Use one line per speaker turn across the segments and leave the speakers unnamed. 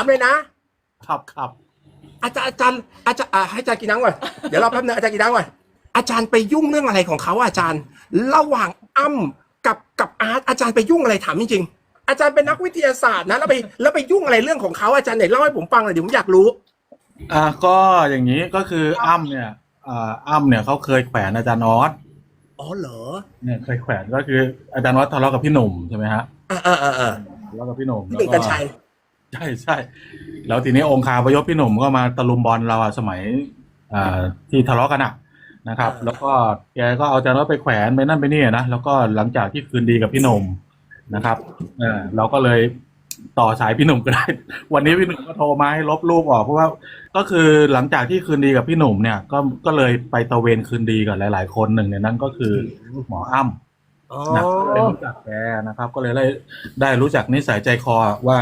ามเลยนะ
ครับครับ
อาจารย์อาจารย์อาจารย์อ่าให้อาจารย์กินน้ำก่อนเดี๋ยวรอแป๊บนึงอาจารย์กินน้ำก่อนอาจารย์ไปยุ่งเรื่องอะไรของเขาอะอาจารย์ ระหว่างอ้ำกับกับอาร์ตอาจารย์ไปยุ่งอะไรถามจริงๆอาจารย์เป็นนักวิทยาศาสตร์นะแล้วไปแล้วไปยุ่งอะไรเรื่องของเขาอาจารย์ไหนเล่าให้ผมฟังหน่อยเดี๋ยวผมอยากรู้
อ่าก็อย่างนี้ก็คืออ้ำเนี่ยอ่าอ้ำเนี่ยเขาเคยแขวนอาจารย์ออส
อ๋อเหรอ
เนี่ยเคยแขวนก็คืออาจารย์ออสทะเลาะกับพี่หนุ่มใช่ไหมฮะ
อ่าอ่าอ่าอ่า
ทะเลาะกับพี่หนุ่ม
พี่หนึ่งกัญชัย
ใช่ใช่แล้วทีนี้องคาพยพพี่หนุ่มก็มาตะลุมบอลเราอะสมัยอ่าที่ทะเลาะกันอะนะครับ แล้วก็แกก็เอาอาจารย์ออสไปแขวนไปนั่นไปนี่นะแล้วก็หลังจากที่คืนดีกับพี่หนุ่มนะครับเออเราก็เลยต่อสายพี่หนุ่มก็ได้ วันนี้พี่หนุ่มก็โทรมาให้ลบรูปออกเพราะว่าก็คือหลังจากที่คืนดีกับพี่หนุ่มเนี่ย ก็ก็เลยไปตะเวนคืนดีกับหลาย ๆ คนหนึ่งในนั้นก็คือหมออ้ำ
อ๋อ
นะได้รู้จักแกนะครับ ก็เลยได้ได้รู้จักนิสัยใจคอว่า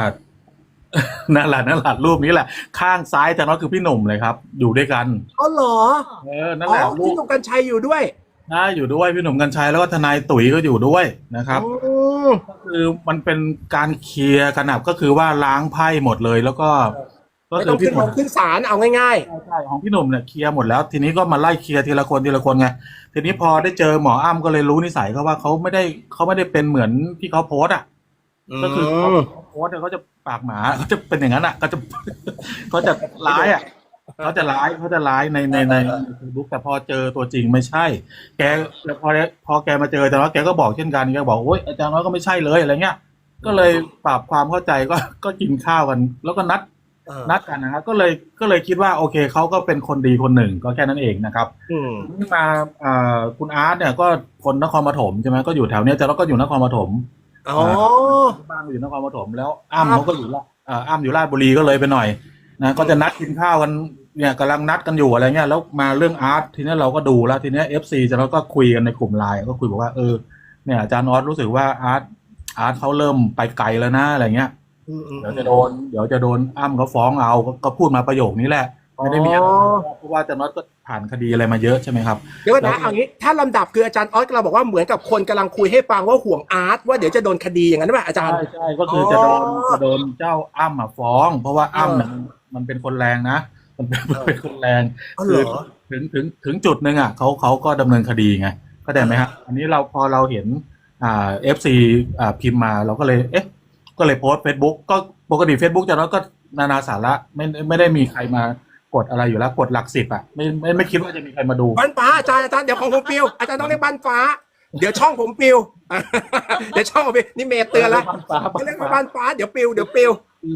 นั่นแหละนั่นแหละรูปนี้แหละ ข้างซ้ายแต่น้อยคือพี่หนุ่มเลยครับ อยู่ด้วยกัน
อ๋อเหรอ
เออนั่น
อ๋
แหละ
อ
รู
พี่
ป
หนุ่มกัญชัยอยู่ด้วย
นะอยู่ด้วยพี่หนุ่มกัญชัยแล้วก็ทนายตุ๋ยก็อยู่ด้วยนะครับ
อืม
ก็คือมันเป็นการเคลียร์กันนะก็คือว่าล้างไพ่หมดเลย แล้วก็ ก็
ไม่
คื
ต้อ
องพี่
ขึ้น
ห
ล
นุ่ม
งขึ้นศาลเอาง่าย
ใช่ใช่ของพี่หนุ่มเนี่ยเคลียร์หมดแล้ว ทีนี้ก็มาไล่เคลียร์ทีละคนทีละคนไงทีนี้พอได้เจอหมออ้ำก็เลยรู้นิสัยเขาว่าเขาไม่ได้เขาไม่ได้เป็นเหมือนที่เขาโพสต์อะ
ๆ
ก็คือ
ม
เขาโพสต์เนี่ยเขาจะ ปากหมาเขาจะเป็นอย่างนั้นอะเขาจะเขาจะร้ายอะเขาจะร้ายเขาจะร้ายในในในเฟซบุ๊กแต่พอเจอตัวจริงไม่ใช่ แกแล้วพอพอแกมาเจออาจารย์น้อยแกก็บอกเช่นกันแกบอกโอ้ยอาจารย์น้อยก็ไม่ใช่เลยอะไรเงี้ย ก็เลยปรับความเข้าใจก็ก็กินข้าวกัน แล้วก็นัด
เออ
นัดกันนะครับก็เลยก็เลยคิดว่าโอเคเขาก็เป็นคนดีคนหนึ่งก็แค่นั้นเองนะครับ
อืม
นี่มาอ่าคุณอาร์ตเนี่ยก็คนนครปฐมใช่ไหมก็อยู่แถวเนี้ยแต่เราก็อยู่นครปฐม
อ๋อ
บ้านอยู่นครปฐมแล้วอ้ำเขาก็อยู่ละอ่าอ้ำอยู่ราชบุรีก็เลยไปหน่อยนะก็จะนัดกินข้าวกันเนี่ยกำลังนัดกันอยู่อะไรเงี้ยแล้วมาเรื่องอาร์ตทีนี้เราก็ดูแล้วทีนี้เอฟซีจะเราก็คุยกันในกลุ่มไลน์ก็คุยบอกว่าเออเนี่ยอาจารย์ออสรู้สึกว่าอาร์ตอาร์ตเขาเริ่มไปไกลแล้วนะอะไรเงี้ย
อืมอืม
เดี๋ยวจะโดนเดี๋ยวจะโดนอ้ำเขาฟ้องเอาก็ก็พูดมาประโยคนี้แหละไม่ได้มีอะไร
อ๋อ
เพราะว่าอาจารย์ออสก็ ผ่านคดีอะไรมาเยอะใช่ไหมครับ
เดี๋ยวก่อนนะเอางี้ถ้าลำดับคืออาจารย์ออสเราบอกว่าเหมือนกับคนกำลังคุยให้ฟังว่าห่วงอาร์ตว่าเดี๋ยวจะโดนคดีอย่างนั้นป่ะอาจารย์
ใช่ใช่ก็คือจะโดน
อ๋อ
จะโดนเจ้าอ้ำอะฟ้อง เพราะว่าอ้ำเนี่ยมันมันเป็นคนแรงนะ มันเป็นมันเป็นคนแรง
อ๋อเหร
คือ
อ
ถึงถึงถึงจุดหนึ่งอะเขาเขาก็ดำเนินคดีไงเข้าใจไหมครับอันนี้เราพอเราเห็นอ่าเอฟซีอ่าพิมพ์มาเราก็เลยเอ๊ะก็เลยโพสเฟซบุ๊กก็ปกติ Facebook จะแล้วก็นานาสาระไม่ไม่ได้มีใครมา กดอะไรอยู่แล้วกดหลักสิบอะไม่ไม่ไม่คิดว่าจะมีใครมาดู
บ้านฟ้าอาจารย์อาจารย์เดี๋ยวของผมปิวอาจารย์ต้องเรียกบ้านฟ้า เดี๋ยวช่องผมปิวเดี๋ยวช่องผมปิวนี่เมย์เตือนแล้ว
บ้านฟ้า
ไม่เรียกว่าบ้านฟ้าเดี๋ยวปิวเดี๋ยวปิว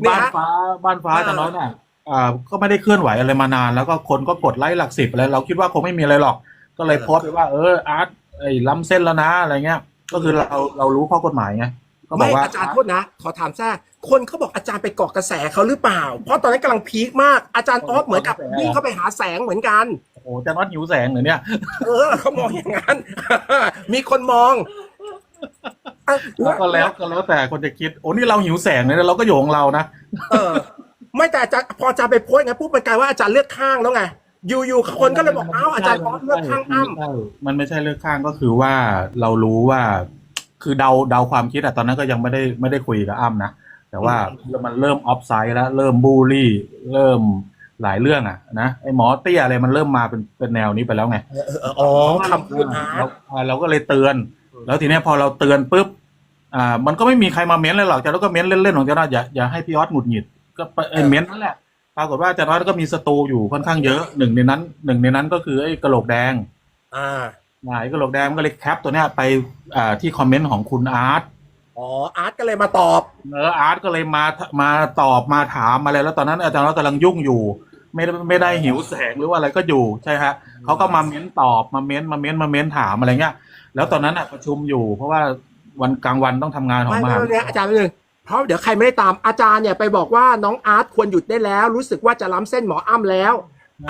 บ้านฟ้าบ้านฟ้า
เออ
แต่น้อยน่ะอ่าก็ไม่ได้เคลื่อนไหวอะไรมานาน แล้วก็คนก็กดไลค์หลักสิบอะไรเราคิดว่าคงไม่มีอะไรหรอก ก็เลยโพสต์ไปว่าเอออาร์ตไอ้ล้ำเส้นแล้วนะอะไรเงี้ย ก็คือเราเรารู้ข้อกฎหมายไง ก็บอ
ไม่
กว่า
อาจารย์โทษนะ ขอถามแท้คนเขาบอกอาจารย์ไปเกาะกระแสเขาหรือเปล่า เพราะตอนนั้นกำลังพีคมากอาจารย์ออฟเหมือนกับวิ่งเข้าไปหาแสงเหมือนกัน
โอ้โหจะน็อตหิวแสงเหรอเนี่ย
เออเขามองอย่างนั้น มีคนมองอะ
แล้วก็แล้วก็แล้วแต่คนจะคิด โอ้นี่เราหิวแสงเลยนะเราก็อยู่ของเรานะ
เออ ไม่แต่อาจารย์พออาจารย์ไปโพสต์ไงปุ๊บมันกลายว่าอาจารย์เลือกข้างแล้วไงอยู่ๆคนก็เลยบอกเอ้าอาจารย์ออฟเลือกข้างอ้ำ
มันไม่ใช่เลือกข้างก็คือว่าเรารู้ว่า คือเดาเดาความคิดอะตอนนั้นก็ยังไม่ได้ไม่ได้คุยกับอ้ำนะแต่ว่ามันเริ่มออฟไซด์แล้ว เริ่มบูลลี่ เริ่มหลายเรื่องอะนะไอหมอเตี้ยอะไรมันเริ่มมาเป็นเป็นแนวนี้ไปแล้วไง
เออเอออ๋อคำพูดอาร์
เรา
ต
อ่าเราก็เลยเตือน แล้วทีเนี้ยพอเราเตือนปุ๊บอ่ามันก็ไม่มีใครมาเม้นเลยหรอกแต่เราก็เม้นเล่นๆของเจ้าหน้าอย่าอย่าให้พี่ออสหงุดหงิดก็ไปเอ้ยเม้นนั่นแหละปรากฏว่าอาจารย์ออสก็มีสตูอยู่ค่อนข้างเยอะหนึ่งในนั้นหนึ่งในนั้นก็คือไอ้กระโหลกแดง
อ่า
นายกระโหลกแดงมันก็เลยแคปตัวเนี้ยไปอ่าที่คอมเมนต์ของคุณอาร์ต
อ๋ออาร์ตก็เลยมาตอบ
เอออาร์ตก็เลยมามาตอบมาถามอะไรแล้วตอนนั้นอาจารย์เรากำลังยุ่งอยู่ ไม่ได้ไม่ได้หิวแสงหรือว่าอะไรก็อยู่ใช่ฮะเขาก็มาเม้นตอบมาเม้นมาเม้นมาเม้นถามอะไรเงี้ย แล้วตอนนั้นอะประชุมอยู่ เพราะว่าวันกลางวันต้องทำงานของ
ไม่
ม
ไม่
หา
ไม่อาจารย์ไม่เลยเพราะเดี๋ยวใครไม่ได้ตามอาจารย์เนี่ยไปบอกว่าน้องอาร์ตควรหยุดได้แล้ว รู้สึกว่าจะล้ำเส้นหมออ้ำแล้ว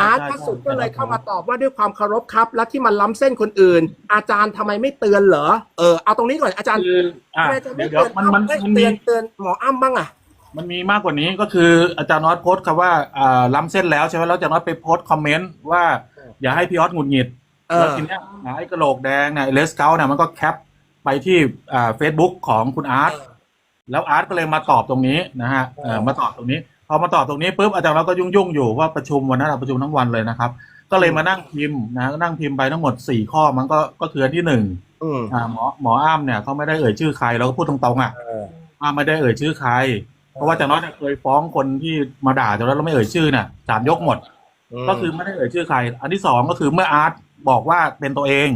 อาร์ตพระสุดก็เลยเข้ามาตอบว่าด้วยความเคารพครับ แล้วที่มันล้ำเส้นคนอื่น อาจารย์ทำไมไม่เตือนเหรอเออเอาตรงนี้ก่อนอาจารย์
คืออะ
ทำไมอาจารย์
เดี๋
ไม่
ยวเดี๋ยว
เตือน
มันมัน
เอ้ย
มัน
เตื
มี
อนเตือนหมออ้ำบ้างอะ
มันมีมากกว่านี้ก็คืออาจารย์นอตโพสต์คำว่าอ่าล้ำเส้นแล้วใช่ไหมแล้วอาจารย์นอตไปโพสต์คอมเมนต์ว่าอย่าให้พี่ออสหงุดหงิด
เอ
แล้ว
อ
ทีเนี้ยไอ้กระโหลกแดงเนี่ยเลสเกลเนี่ยมันก็แคปไปที่อ่าเฟซบุ๊กของคุณอาร์ตแล้วอาร์ตก็เลยมาตอบตรงนี้นะฮะเอ่อมาตอบตรงนี้พ อมาตอบตรงนี้ปุ๊บอาจารย์เราก็ยุ่งยุ่งๆอยู่ว่าประชุมวันนั้นอะประชุมทั้งวันเลยนะครับ ก็เลยมานั่งพิมพ์นะนั่งพิมพ์ไปทั้งหมดสี่ข้อมันก็ก็คืออันที่หนึ่ง
อืม
อ่าหมอหมออ้ามเนี่ยเขาไม่ได้เอ่ยชื่อใครเราก็พูดตรงๆอะ
เออ
อ้ามไม่ได้เอ่ยชื่อใคร เพราะว่าอาจารย์น้อยเนี่ยเคยฟ้องคนที่มาด่าอาจารย์น้อยแล้วไม่เอ่ยชื่อเนี่ยศาลยกหมด ก็คือไม่ได้เอ่ยชื่อใคร อันที่สองก็คือเมื่ออาร์ตบอกว่าเป็นตัวเอง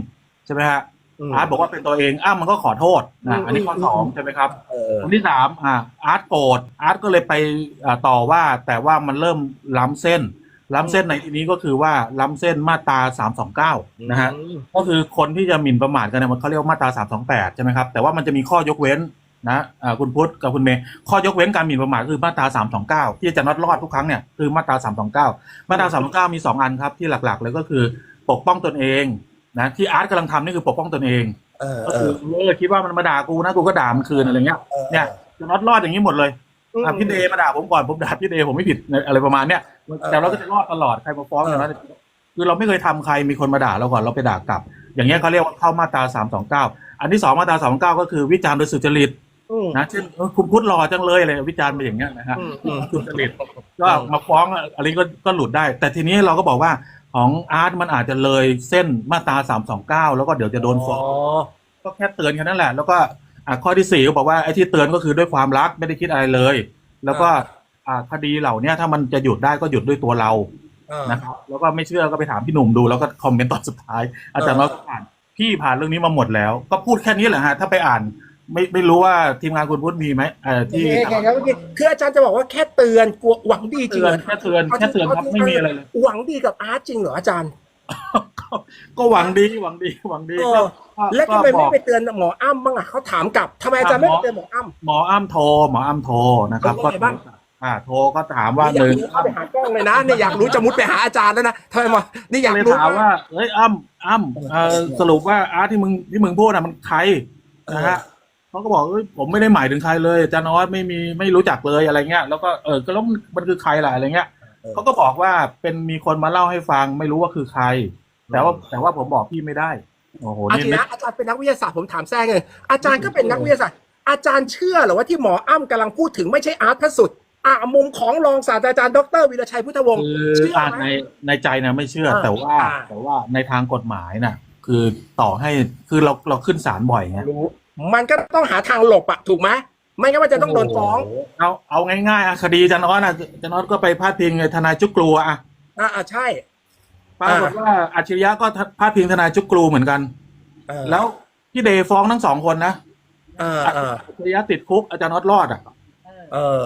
ใช่ไหมฮะ
ม
อาร์ตบอกว่าเป็นตัวเองอ้ามันก็ขอโทษ
อื
นะ
ม
อันนี้ข้อ
อืม
สองใช่ไหมครับ
เออ
อันที่สามอ่าอาร์ตโกรธอาร์ตก็เลยไปอ่าต่อว่าแต่ว่ามันเริ่มล้ำเส้น ล้ำเส้นในที่นี้ก็คือว่าล้ำเส้นมาตราสามสองเก้านะฮะก็คือคนที่จะหมิ่นประมาทกันเนี่ยมันเขาเรียกว่ามาตราสามสองแปดใช่ไหมครับแต่ว่ามันจะมีข้อยกเว้นนะอ่าคุณพุทธกับคุณเมย์ข้อยกเว้นการหมิ่นประมาทคือมาตราสามสองเก้าที่อาจะนัดรอดทุกครั้งเนี่ยคือมาตราสามสองเก้ามาตราสามสองเก้ามีสองอันครับที่หลักๆเลยก็คือปกป้องตนเอง นะที่อาร์ตกำลังทำนี่คือปกป้องตนเอง
เออ
ก็
เอ
คือ
อ
เออคิดว่ามันมาด่ากูนะกูก็ด่ามันคืนอะไรเงี้ยเนี่ยจะนัดรอดอย่างนี้หมดเลย
อืม
อะพี่เดย์มาด่าผมก่อนผมด่าพี่เดย์ผมไม่ผิดอะไรประมาณเนี้ยแต่เราก็จะรอดตลอดใครมาฟ้อง
เออ
อย่างนั้นคือเราไม่เคยทำใครมีคนมาด่าเราก่อนเราไปด่ากลับ อย่างเงี้ยเขาเรียกว่าเข้ามาตราสามสองเก้าอันที่สองมาตราสองเก้าก็คือวิจารณ์โดยสุจริต
อืม
นะเช่นเออคุณพุทธรอจังเลยอะไรวิจารณ์ไปอย่างเงี้ยนะฮะ
อืมอืม
สุจริตก็มาฟ้องอะไรก็ก็หลุดได้ แต่ทีนี้เราก็บอกว่า ของอาร์ตมันอาจจะเลยเส้นมาตราสามสองเก้าแล้วก็เดี๋ยวจะโดนฟ้องก็แค่เตือนแค่นั้นแหละ แล้วก็อ่าข้อที่สี่ก็บอกว่าไอ้ที่เตือนก็คือด้วยความรักไม่ได้คิดอะไรเลย แล้วก็อ่าคดีเหล่าเนี้ยถ้ามันจะหยุดได้ก็หยุดด้วยตัวเรา
เออ
นะครับแล้วก็ไม่เชื่อก็ไปถามพี่หนุ่มดูแล้วก็คอมเมนต์ตอนสุดท้าย อาจารย์เราก็อ่านพี่ผ่านเรื่องนี้มาหมดแล้ว ก็พูดแค่นี้แหละฮะถ้าไปอ่าน ไม่ไม่รู้ว่าทีมงานคุณพุทธมีไหมเอ่อที่
โอเคครับโอเคคืออาจารย์จะบอกว่าแค่เตือนกลัวหวังดีจริง
เตื
เห
อ
ร
น
อ
แค่เตือนแค่เตือนครับไม่มีอะไรเลย
หวังดีกับอาร์ตจริงเหรออาจารย์
ก็ก็หวังดีหวังดีหวังดี
เอ
ก็
อ
ก็
แล้วทำไม
ก็บ
ไม่
อก
ไปเตือนหมออ้ำบ้างอะเขาถามกลับทำไมอาจารย์ไม่ไปเตือนหมออ้ำ
หมออ้ำโทรหมออ้ำโทรนะครับ
เป็น
ก็
ยังไงบ้าง
อ่าโทรก็ถามว่า
นี่อ
ห
ยาก
นึ่ง
รู้เข้าไปหากล้องเลยนะเนี่ยอยากรู้จะมุดไปหาอาจารย์แล้วนะทำไมหมอนี่อยาก
เลย
รู้
ถามว่าเอ้ยอ้ำอ้ำเอ่อสรุปว่าอาร์ตที่มึงที่มึงพูดอะมันใครนะฮะ เขาก็บอกเอ้ยผมไม่ได้หมายถึงใครเลยอาจารย์นอตไม่มีไม่รู้จักเลยอะไรเงี้ยแล้วก็เออก็แล้วมันคือใครล่ะอะไรเงี้ยเขาก็บอกว่าเป็นมีคนมาเล่าให้ฟัง ไม่รู้ว่าคือใคร แต่ว่าแต่ว่าผมบอกพี่ไม่ได้โอ้โห
อา
นี่
จาร
ไม่
ย์อาจารย์เป็นนักวิทยาศาสตร์ผมถามแทรกเลยอาจารย์ก็เป็นนักวิทยาศาสตร์อาจารย์เชื่อเหรอว่าที่หมออ้ำกำลังพูดถึงไม่ใช่อาร์ตพระสุดอะมุมของรองศาสตราจารย์ดรวีรชัยพุทธวงศ์
คือ
เชื่อ
อ่า
ไหม
ในในใจนะไม่เชื่อ
อ่า
แต่ว่า
อ่า
แต่ว่าในทางกฎหมายน่ะ คือต่อให้คือเราเราขึ้นศาลบ่อยไง
รู้ มันก็ต้องหาทางหลบอะถูกไหมไม่งั้นมันจะต้องโดนฟ้อง
เอาเอาง่ายๆอะคดีอาจารย์นอตนะอาจารย์นอตก็ไปพาดพิงไอ้ทนายจุกกลัวอะ
อ่าอ่าใช่
ปรากฏว่าอัจฉริยะก็พาดพิงทนายจุกกลูเหมือนกัน
เออ
แล้วพี่เดย์ฟ้องทั้งสองคนนะ
เออเออ
อัจฉริยะติดคุกอาจารย์นอตรอดอะ
เออ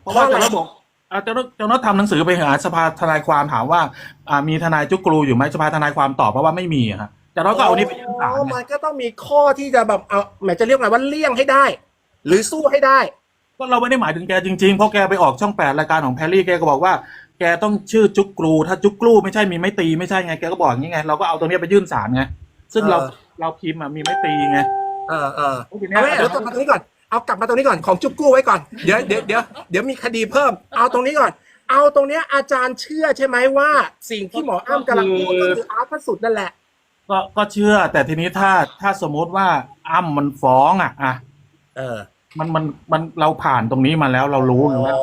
เพราะว่า
เพ
อา
ราะอะไร
จารย์นอตบอกอาจารย์นอตอาจารย์นอตทำหนังสือไปหาสภาทนายความถามว่าอ่ามีทนายจุกกลูอยู่ไหมสภาทนายความตอบเพราะว่าไม่มีอะฮะ อาจารย์นอตก็เอานี้ไปยื่นศาล
อ๋อ
ไง
มันก็ต้องมีข้อที่จะแบบเอาแหมจะเรียกไงว่าเลี่ยงให้ได้ หรือสู้ให้ได้
ก็เราไม่ได้หมายถึงแกจริงๆเพราะแกไปออกช่องแปดรายการของแพรรี่แกก็บอกว่า แกต้องชื่อจุกกลูถ้าจุกกลูไม่ใช่มีไม่ตีไม่ใช่ไงแกก็บอกอย่างนี้ไงเราก็เอาตรงนี้ไปยื่นศาลไงซึ่งเรา
เออ
เราพิมพ์อะมีไม่ตีไง
เออเออ
ทีนี้
เอาไว้เดี๋ยวกลับมาตรงนี้ก่อนเอากลับมาตรงนี้ก่อนของจุ๊บกู้ไว้ก่อนเดี๋ยวเดี๋ยวเดี๋ยวเดี๋ยวมีคดีเพิ่ม เอาตรงนี้ก่อน เอาตรงเนี้ยอาจารย์เชื่อใช่ไหมว่า สิ่งที่หมออ้ำกำลังพูดก็คืออาร์ตพระสุดนั่นแหละ
ก็ก็เชื่อ แต่ทีนี้ถ้าถ้าสมมติว่าอ้ำมันฟ้องอะอะ
เออ
มันมันมันเราผ่านตรงนี้มาแล้วเรารู้ไงว่า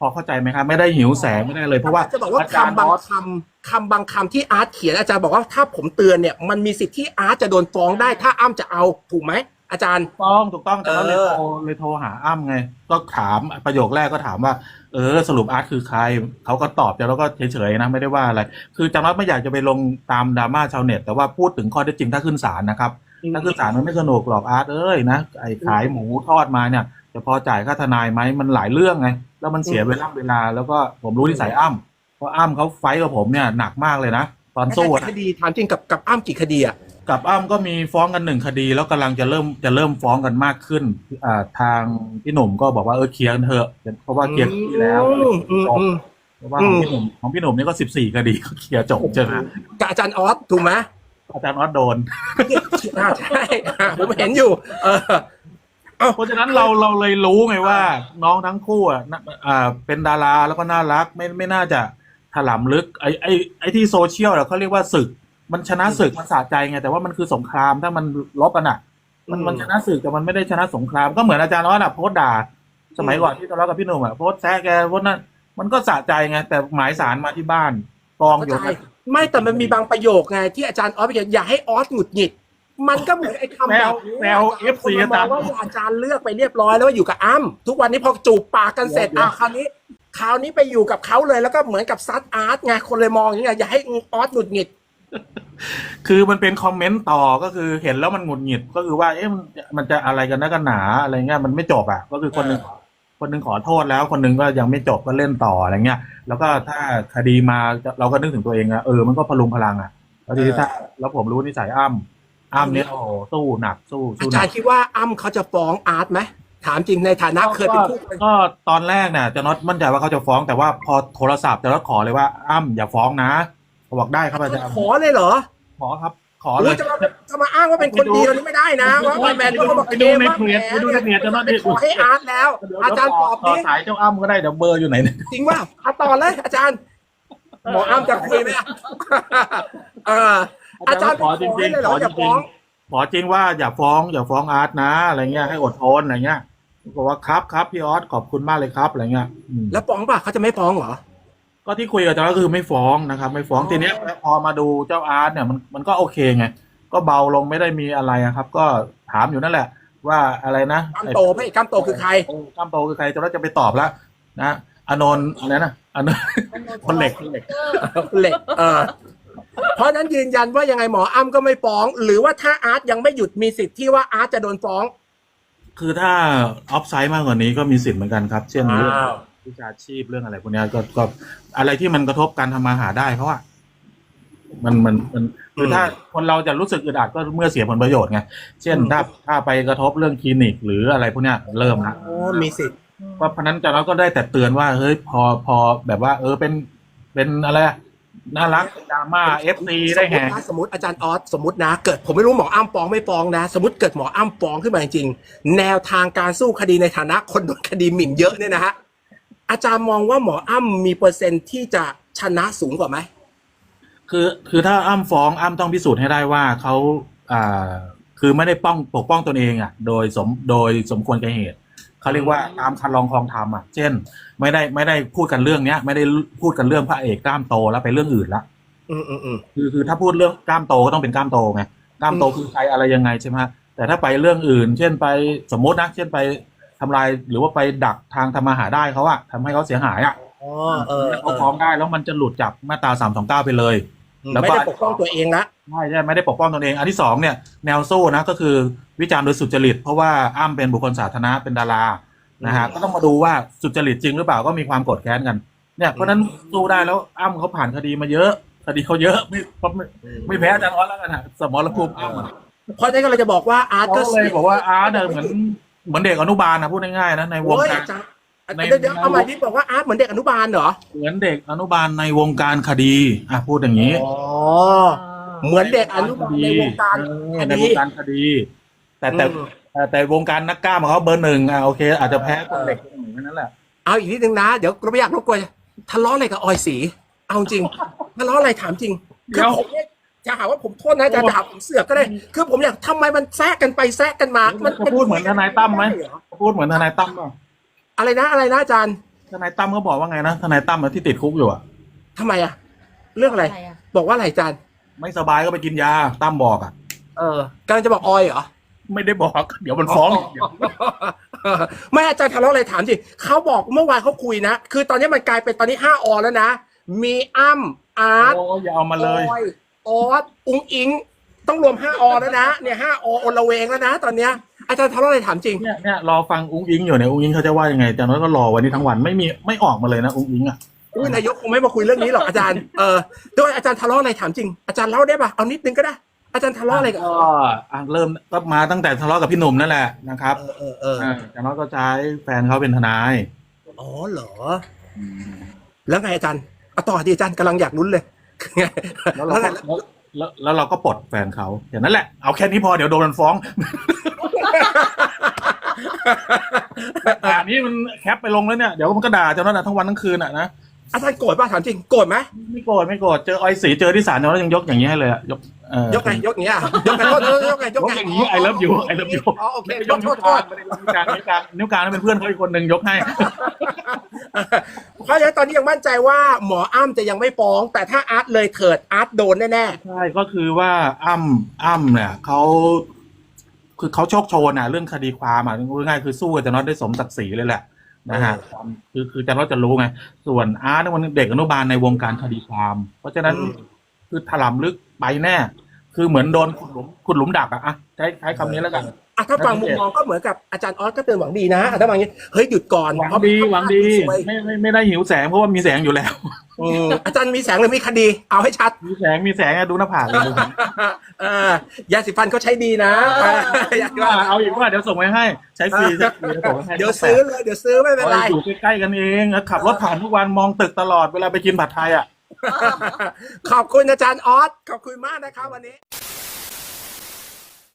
พอเข้าใจไหมครับไม่ได้หิวแสงไม่ได้เลยเพราะว่า
จะบอกว่า
อาจารย์
คำบาง
ออส
คำคำบางคำที่อาร์ตเขียนอาจารย์บอกว่าถ้าผมเตือนเนี่ยมันมีสิทธิ์ที่อาร์ตจะโดนฟ้องได้ถ้าอ้ำจะเอาถูกไหม อาจารย์
ต้องถูกต้องแต่เราเลย
เออ
โทรเลยโทรหาอ้ำไง ก็ถามประโยคแรกก็ถามว่า เออ สรุปอาร์ตคือใครเขาก็ตอบแต่เราก็เฉยๆนะไม่ได้ว่าอะไร คือจำนัดไม่อยากจะไปลงตามดราม่าชาวเน็ตแต่ว่าพูดถึงข้อเท็จจริงถ้าขึ้นศาลนะครับ ถ้าขึ้นศาลมันไม่สนุกหรอกอาร์ตเอ้ยนะไอ้ขายหมูทอดมาเนี่ยจะพอจ่ายค่าทนายไหมมันหลายเรื่องไงแล้วมันเสียเวลาเวลา แล้วก็ผมรู้นิสัยอ้ำเพราะอ้ำเขาไฟท์กับผมเนี่ยหนักมากเลยนะตอนสู้
กี่
อะ
คดีถามจริงกับกับอ้ำกี่คดีอะ
กับอ้ำก็มีฟ้องกันหนึ่งคดี แล้วกำลังจะเริ่มจะเริ่มฟ้องกันมากขึ้นอ่าทางพี่หนุ่มก็บอกว่าเออเคลียร์กันเถอะเพราะว่าเคลียร์คดีแล้ว
อืมอืมอืม
เพราะว่าของพี่หนุ่มของพี่หนุ่มนี่ก็สิบสี่คดีก็เคลียร์จบใช่ไหม
กับอาจารย์ออสถูกไหม
อาจารย์ออสโดน
อ่าใช่อ่าผมเห็นอยู่ เออ
เพราะฉะนั้นเราเราเลยรู้ไงว่า น้องทั้งคู่อะน่ะอ่าเป็นดาราแล้วก็น่ารักไม่ไม่น่าจะถลำลึกไอ้ไอ้ไอ้ที่โซเชียลเขาเรียกว่าศึก มันชนะศึกมันสะใจไงแต่ว่ามันคือสงครามถ้ามันลบกันอะ มัน
อืม
มันชนะศึกแต่มันไม่ได้ชนะสงคราม ก็เหมือนอาจารย์น้อยน่ะโพสต์ด่า สมัยก่อนที่ทะเลาะกับพี่หนุ่มอะโพสต์แซะแกโพสต์นั้นมันก็สะใจไงแต่หมายสารมาที่บ้านกองอยู่
เข้าใจไม่แต่มันมีบางประโยคไงที่อาจารย์ออสไปเขียนอย่าให้ออสหงุดหงิด มันก็เหมือนไอ้คำ
แม
แบ
ว
บนี้
แมวเอฟซี
คนมาม
อา
อง
จารย์
ว่าอาจารย์เลือกไปเรียบร้อยแล้วว่าอยู่กับอ้ำทุกวันนี้พอจูบปากกันเสร็จ
เดี๋ยว
อะคราวนี้คราวนี้ไปอยู่กับเขาเลยแล้วก็เหมือนกับซัดอาร์ตไงคนเลยมองอย่างเงี้ยอย่าให้ออสหงุดหงิด
คือมันเป็นคอมเมนต์ต่อก็คือเห็นแล้วมันหงุดหงิดก็คือว่า เอ๊ะมันมันจะอะไรกันนักกันหนาอะไรเงี้ยมันไม่จบอะ ก็คือคนหนึงคนหนึงขอโทษแล้ว คนหนึงก็ยังไม่จบก็เล่นต่ออะไรเงี้ย แล้วก็ถ้าคดีมาเราก็นึกถึงตัวเองอะเออมันก็พลุงพลังอะแล้วทีนี้ถ้าแล้วผมรู้นิสัยอ้ำอ้ำเนี่ยโอ้โหสู้หนักสู้
อา
สู้ห
จา
นั
ร
ก
ย์คิดว่าอ้ำเขาจะฟ้องอาร์ตไหมถามจริงในฐานะเคยเป็นคู่กัน
ก็ตอนแรกเนี่ยจะน็อตมั่นใจว่าเขาจะฟ้องแต่ว่าพอโทรศัพท์จะน็อตขอเลยว่าอ้ำอย่าฟ้องนะเขา บอกได้ครับอาจารย์
ขอเลยเหรอ
ขอครับ ขอเล
โอ้
ย
ยจะมาจะมาอ้างว่าเป็นคนดีเรานี่ไม่ได้นะว่าว่าแมนก็บอก
ไปดูในเพจไปดูในเพจจะน็อต
ไปขอให้อาร์ตแล้ว
เดี๋ยว
อาจารย์ตอบ
ต่อ
ดิ
สายเจ้าอ้ำก็ได้เดี๋ยวเบอร์อยู่ไหนเนี่ย
จริงว่าเอาต่อเลย อาจารย์หมออ้ำจะคุยไหมอะเอออาจารย์
ขอจริง
ให้เลย
ๆ
เหร
ข
อ
อจ
อย่า
ริ
ฟ้องง
ๆขอจริงว่าอย่าฟ้องอย่าฟ้องอาร์ตนะอะไรเงี้ยให้อดทนอะไรเงี้ยบอกว่าครับครับพี่ออสขอบคุณมากเลยครับอะไรเงี้ยอืม
แล้วฟ้องป่ะเขาจะไม่ฟ้องเหรอ
ก็ที่คุยกับอาจารย์ก็คือไม่ฟ้องนะครับ ไม่ฟ้อง
อ๋อ
ทีเนี้ยพอมาดูเจ้าอาร์ตเนี่ยมันมันก็โอเคไงก็เบาลงไม่ได้มีอะไรอะครับ ก็ถามอยู่นั่นแหละ ว่าอะไรนะ
กล้ามโตพระเอกกล้ามโตคือใคร
เออกล้ามโตคือใครจะแล้วจะไปตอบแล้วนะอานนท์อะไรนะอานนท์คนเหล็กคนเหล็ก
เหล็กเออเพราะฉะนั้นยืนยันว่ายังไงหมออ้ำก็ไม่ฟ้อง หรือว่าถ้าอาร์ตยังไม่หยุดมีสิทธิ์ที่ว่าอาร์ตจะโดนฟ้อง
คือถ้าออฟไซด์มากกว่านี้ก็มีสิทธิ์เหมือนกันครับ เช่นเรื่อง
อ้าว
วิชาชีพเรื่องอะไรพวกเนี้ยก็ก็อะไรที่มันกระทบการทำมาหาได้เพราะว่า มันมันมันคือถ้าคนเราจะรู้สึกอึดอัดก็เมื่อเสียผลประโยชน์ไงเช่นถ้าถ้าไปกระทบเรื่องคลินิก หรืออะไรพวกเนี้ยเริ่มละ
โอ้มีสิทธิ์
เพราะฉะนั้นจะเราก็ได้แต่เตือนว่าเฮ้ยพอพอแบบว่า เออเป็นเป็นอะไรอะน่ารักดราม่าเอฟซีได้แฮง
สมมติอาจารย์ออสสมมตินะ เกิดผมไม่รู้หมออ้ำฟ้องไม่ฟ้องนะ สมมติเกิดหมออ้ำฟ้องขึ้นมาจริงๆแนวทางการสู้คดีในฐานะคนโดนคดีหมิ่นเยอะเนี่ยนะฮะ อาจารย์มองว่าหมออ้ำมีเปอร์เซ็นต์ที่จะชนะสูงกว่าไหม
คือคือถ้าอ้ำฟ้องอ้ำต้องพิสูจน์ให้ได้ว่าเขาอ่าคือไม่ได้ป้องปกป้องตนเองอะ โดยสมโดยสมควรแก่เหตุเขาเรียกว่าตามคันลองคลองธรรมอะ เช่น ไม่ได้ไม่ได้พูดกันเรื่องเนี้ย ไม่ได้พูดกันเรื่องพระเอกกล้ามโตแล้วไปเรื่องอื่นละ
อืมอืมอืม
คือคือถ้าพูดเรื่องกล้ามโตก็ต้องเป็นกล้ามโตไงกล้ามโต
อืม
คือใครอะไรยังไงใช่ไหมฮะแต่ถ้าไปเรื่องอื่น เช่นไปสมมตินะเช่นไป ทำลายหรือว่าไปดักทางทำมาหาได้เขาอะทำให้เขาเสียหายอะ
อ๋อเออเอ
เขา
อ
ฟ้องได้แล้วมันจะหลุดจากมาตราสามสองเก้าไปเลยแล้วก็
ไม่ได้ปกป้องตัวเองละ
ใช่ใช่ไม่ได้ปกป้องตนเอง อันที่สองเนี่ยแนวสู้นะก็คือวิจารณ์โดยสุจริต เพราะว่าอ้ำเป็นบุคคลสาธารณะเป็นดารานะฮะก็ต้องมาดูว่าสุจริตจริงหรือเปล่าก็มีความโกดแค้นกัน เนี่ยเพราะฉะนั้นสู้ได้แล้วอ้ำเขาผ่านคดีมาเยอะคดีเขาเยอะไม่ไม่ไม่แพ้อาจารย์ออสแล้วกันฮะสมรภูมิอ้ำอะ
เพราะฉะนั้นก็เลยจะบอกว่าอาร์ตก็
เขาเลยบอกว่าอาร์ตเนี่ยเหมือน เหมือนเด็กอนุบาลนะพูดง่ายๆนะในวง
โอ้ย
การ
อาจารย์
ใน
เดี๋ยวเดี๋ยวเอาใหม่ที่บอกว่าอาร์ตเหมือนเด็กอนุบาลเหรอ
เหมือนเด็กอนุบาลในวงการคดีอะพูดอย่างนี้
อ๋อ เหมือนเด็กอนุบาลในวงการ
เออ
ค
ใน
ดี
วงการคดี แต่แต่
อืม
แต่แต่วงการนักกล้ามของเขาเบอร์หนึ่งอะโอเค อาจจะแพ้คนเด็กคนหนึ่งแค่นั้นแหละ
เอาอีกนิดนึงนะ เดี๋ยวเราไม่อยากรบกวนทะเลาะอะไรกับออยสี เอาจริง ทะเลาะอะไรถามจริงคือผมเนี่ย จะหาว่าผมโทษนะจะหาผมเสือกก็ได้ คือผมอยากทำไมมันแทรกกันไปแทรกกันมา มัน
จะพูดเหมือนทนายตั้มไหมพูดเหมือนทนายตั้มป่ะ
อะไรนะอะไรนะอาจารย์
ทนายตั้มเขาบอกว่าไงนะทนายตั้มอะที่ติดคุกอยู่อะ
ทำไมอะเรื่องอะไร บอกว่าอะไรอาจารย์
ไม่สบายก็ไปกินยาตั้มบอกอะ
เออกำลังจะบอกออยเหรอ
ไม่ได้บอก เดี๋ยวมันฟ้องเดี๋ยว
ไม่อาจารย์ทะเลาะอะไรถามจริงเขาบอกเมื่อวานเขาคุยนะ คือตอนนี้มันกลายเป็นตอนนี้ห้าออแล้วนะ มีอ้ำอาร์ต
โอ้อย่าเอามาเลย
ออยออสอุงอิง ต้องรวมห้าออแล้วนะ เนี่ยห้าอออนละเวงแล้วนะ ตอนเนี้ยอาจารย์ทะเลาะอะไรถามจริง
เนี่ยเนี่ยรอฟังอุ้งอิงอยู่เนี่ยอุ้งอิงเขาจะว่ายังไงอาจารย์น้อยก็รอวันนี้ทั้งวันไม่มีไม่ออกมาเลยนะอุ้งอิงอะ
อุ้ยนายกคงไม่มาคุยเรื่องนี้หรอกอาจารย์ เออโดยอาจารย์ทะเลาะอะไรถามจริง อาจารย์เล่าได้ปะเอานิดนึงก็ได้ อาจารย์ทะเลาะอะไรกับ
ก็อะเริ่มก็มาตั้งแต่ทะเลาะกับพี่หนุ่มนั่นแหละนะครับ
เออเออเออ
อ่าอาจารย์น้อยก็ใช้แฟนเขาเป็นทนาย
อ๋อเหรอ แล้วไงอาจารย์เอาต่อดีอาจารย์กำลังอยากลุ้นเลยไง
แล้วเรา
แล้วไง
ก็แล้วแล้วแล้วเราก็ปลดแฟนเขาอย่างนั้นแหละเอาแค่นี้พอเดี๋ยวโดนมันฟ้องแต่อันนี้มันแคปไปลงแล้วเนี่ยเดี๋ยวมันก็ด่าอาจารย์น้อยนะทั้งวันทั้งคืนอะนะ
อาจารย์โกรธป่ะถามจริงโกรธไหม
ไม่โกรธไม่โกรธเจอออยสีเจอที่ศาลแล้วยังยกอย่างนี้ให้เลยอะยกเอ่อย
กไงยกอย่างเงี้ยยกไงโทษโทษยกไงย
ย
ก
ก
ไง
อย่างนี้ไอเลิฟยูไอเลิฟยู
อ๋อโอเค
ไม่
ย
ย
ก
ก
โท
นิ้ว
ษ
ก
โท
ลาง
ษ
ไม่ได้ยกนิ้วกลางนิ้วกลางนิ้วกลางนั้นเป็นเพื่อนเขาอีกคนหนึ่งยกให้
เพราะฉะนั้นตอนนี้ยังมั่นใจว่าหมออ้ำจะยังไม่ฟ้อง แต่ถ้าอาร์ตเลยเถิดอาร์ตโดนแน่
ใช่ก็คือว่าอ้ำอ้ำเนี่ยเขาคือเขาโชคโชนอะเรื่องคดีความอะง่ายๆคือสู้กับอาจารย์น็อตได้สมศักดิ์ศรีเลยแหละนะฮะคือคืออาจารย์น็อตจะรู้ไงส่วนอาร์ตเนี่ยมันเด็กอนุบาลในวงการคดีความ เพราะฉะนั้นคือถล่มลึกไปแน่ คือเหมือนโดนขุดหลุมขุดหลุมดักอะอะใช้ใช้คำนี้แล้วกัน
ๆอะถ้าฟังมุมมองก็เหมือนกับอาจารย์ออสก็เตือนหวังดีนะอะถ้าฟังอย่างนี้เฮ้ยหยุดก่อน
หวัง
เพราะ
ดีหวังดี
สวย
ไม่ไม่ไม่ได้หิวแสงเพราะว่ามีแสงอยู่แล้ว
อืมอาจารย์มีแสงหรือมีคดี เอาให้ชัด
มีแสงมีแสงอะดูหน้าผากเลยดู
เออยาสีฟันเขาใช้ดีนะเออยาสีฟัน
เอาอีกว่าเดี๋ยวส่งไปให้ ใช้ฟรีใช้ฟรีเดี๋ยวส่งไปให้
เดี๋ยวซื้อเลยเดี๋ยวซื้อไม่เป็นไร
อยู่ใกล้ๆกันเองขับรถผ่านทุกวันมองตึกตลอดเวลาไปกินผัดไทยอะ
ขอบคุณอาจารย์ออสขอบคุณมากนะครับวันนี้